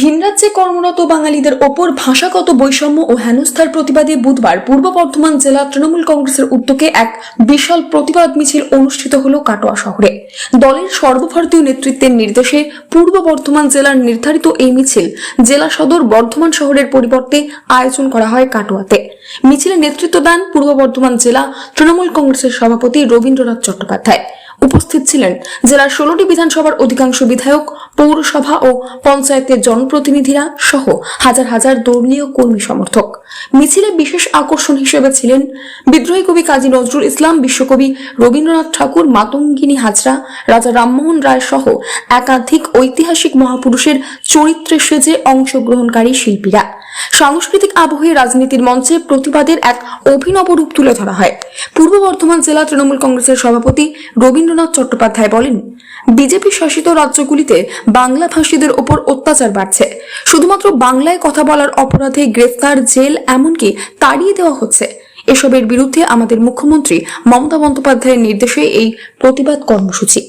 ভিনরাজ্যে কর্মরত বাঙালিদের ওপর ভাষাগত বৈষম্য ও হেনস্থার প্রতিবাদে বুধবার পূর্ব বর্ধমান জেলা তৃণমূল কংগ্রেসের উদ্যোগে এক বিশাল প্রতিবাদ মিছিল অনুষ্ঠিত হল কাটোয়া শহরে। দলের সর্বভারতীয় নেতৃত্বের নির্দেশে পূর্ব বর্ধমান জেলার নির্ধারিত এই মিছিল জেলা সদর বর্ধমান শহরের পরিবর্তে আয়োজন করা হয় কাটোয়াতে। মিছিলে নেতৃত্ব দেন পূর্ব বর্ধমান জেলা তৃণমূল কংগ্রেসের সভাপতি রবীন্দ্রনাথ চট্টোপাধ্যায়। উপস্থিত ছিলেন জেলার ষোলোটি বিধানসভার অধিকাংশ বিধায়ক, পৌরসভা ও পঞ্চায়েতের জনপ্রতিনিধিরা সহ হাজার হাজার দলীয় কর্মী সমর্থক। মিছিলে বিশেষ আকর্ষণ হিসেবে ছিলেন বিদ্রোহী কবি কাজী নজরুল ইসলাম, বিশ্বকবি রবীন্দ্রনাথ ঠাকুর, মাতঙ্গিনী হাজরা, রাজা রামমোহন রায় সহ একাধিক ঐতিহাসিক মহাপুরুষের চরিত্রে সেজে অংশগ্রহণকারী শিল্পীরা। সাংস্কৃতিক আবহে রাজনীতির মঞ্চে প্রতিবাদের এক অভিনব রূপ তুলে ধরা হয়। পূর্ব বর্ধমান জেলা তৃণমূল কংগ্রেসের সভাপতি রবীন্দ্রনাথ চট্টোপাধ্যায় বলেন, বিজেপি শাসিত রাজ্যগুলিতে বাংলা ভাষীদের ওপর অত্যাচার বাড়ছে। শুধুমাত্র বাংলায় কথা বলার অপরাধে গ্রেফতার জেল এমনকি তাড়িয়ে দেওয়া হচ্ছে। এসবের বিরুদ্ধে আমাদের মুখ্যমন্ত্রী মমতা বন্দ্যোপাধ্যায়ের নির্দেশে এই প্রতিবাদ কর্মসূচি।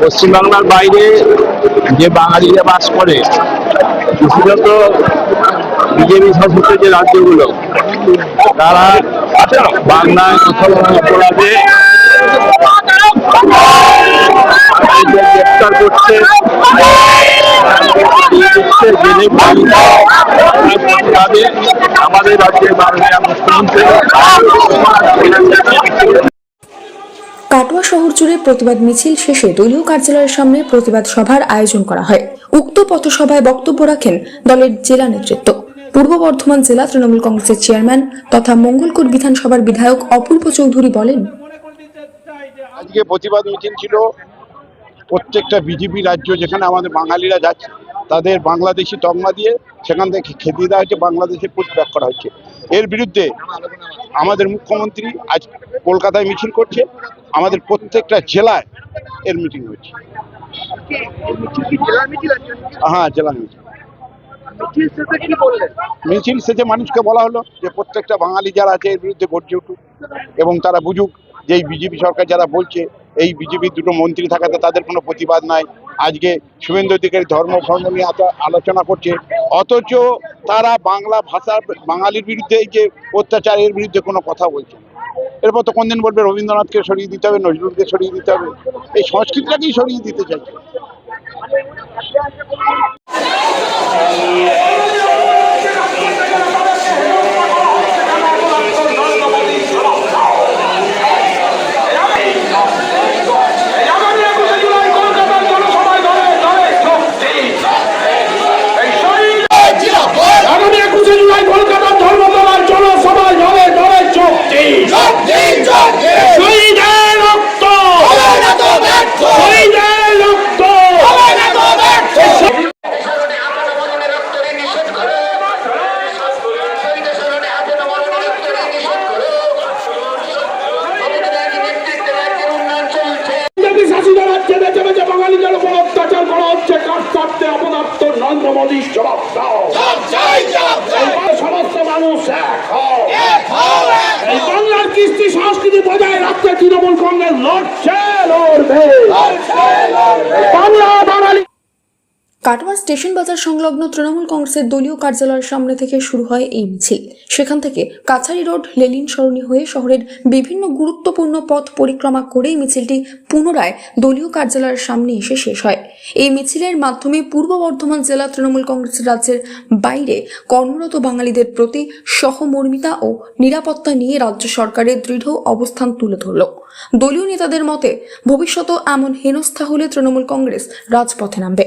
পশ্চিমবাংলার বাইরে যে বাঙালিরা বাস করে, বিশেষত বিজেপি শাসিত যে রাজ্যগুলো, তারা বাংলায় কথা বলার অপরাধে গ্রেপ্তার করছে। আমাদের রাজ্যের মুখ্যমন্ত্রী। কাটোয়া শহর জুড়ে প্রতিবাদ মিছিল শেষে দলীয় কার্যালয়ের সামনে প্রতিবাদ সভার আয়োজন করা হয়। উক্ত পথসভায় বক্তব্য রাখেন দলের জেলা নেতৃত্ব। পূর্ব বর্ধমান জেলা তৃণমূল কংগ্রেসের চেয়ারম্যান তথা মঙ্গলকোট বিধানসভার বিধায়ক অপূর্ব চৌধুরী বলেন, আজকে প্রতিবাদ মিছিল ছিল প্রত্যেকটা বিজেপি রাজ্য যেখানে আমাদের বাঙালিরা যাচ্ছে। তাদের বাংলাদেশি তকমা দিয়ে সেখান থেকে খেদিয়ে দেওয়া হচ্ছে বাংলাদেশে পুষব্যাক করা হচ্ছে এর বিরুদ্ধে আমাদের মুখ্যমন্ত্রী আজ কলকাতায় মিছিল করছে, আমাদের প্রত্যেকটা জেলায় এর মিটিং হচ্ছে হ্যাঁ জেলা মিছিল মিছিল শেষে মানুষকে বলা হলো যে প্রত্যেকটা বাঙালি যারা আছে এর বিরুদ্ধে গর্জে উঠুক এবং তারা বুঝুক যে এই বিজেপি সরকার যারা বলছে, এই বিজেপির দুটো মন্ত্রী থাকাতে তাদের কোনো প্রতিবাদ নাই। আজকে শুভেন্দু অধিকারী ধর্ম ফর্ম নিয়ে আলোচনা করছে। অথচ তারা বাংলা ভাষার বাঙালির বিরুদ্ধে যে অত্যাচারের বিরুদ্ধে কোনো কথা বলছে। এরপর তো কোনদিন বলবে রবীন্দ্রনাথকে সরিয়ে দিতে হবে, নজরুলকে সরিয়ে দিতে হবে। এই সংস্কৃতিটাকেই সরিয়ে দিতে চাইছে। নরেন্দ্র মোদী জবাব দাও সমস্ত মানুষ এক হও। এই বাংলার কৃষ্টি সংস্কৃতি বজায় রাখতে তৃণমূল কংগ্রেস লড়ছে লড়বে। বাংলা বাঙালি কাটোয়া স্টেশন বাজার সংলগ্ন তৃণমূল কংগ্রেসের দলীয় কার্যালয়ের সামনে থেকে শুরু হয় এই মিছিল। সেখান থেকে কাছারি রোড, লেলিন সরণি হয়ে শহরের বিভিন্ন গুরুত্বপূর্ণ পথ পরিক্রমা করে মিছিলটি পুনরায় দলীয় কার্যালয়ের সামনে এসে শেষ হয়। এই মিছিলের মাধ্যমে পূর্ব বর্ধমান জেলা তৃণমূল কংগ্রেসের রাজ্যের বাইরে কর্মরত বাঙালিদের প্রতি সহমর্মিতা ও নিরাপত্তা নিয়ে রাজ্য সরকারের দৃঢ় অবস্থান তুলে ধরল। দলীয় নেতাদের মতে, ভবিষ্যতেও এমন হেনস্থা হলে তৃণমূল কংগ্রেস রাজপথে নামবে।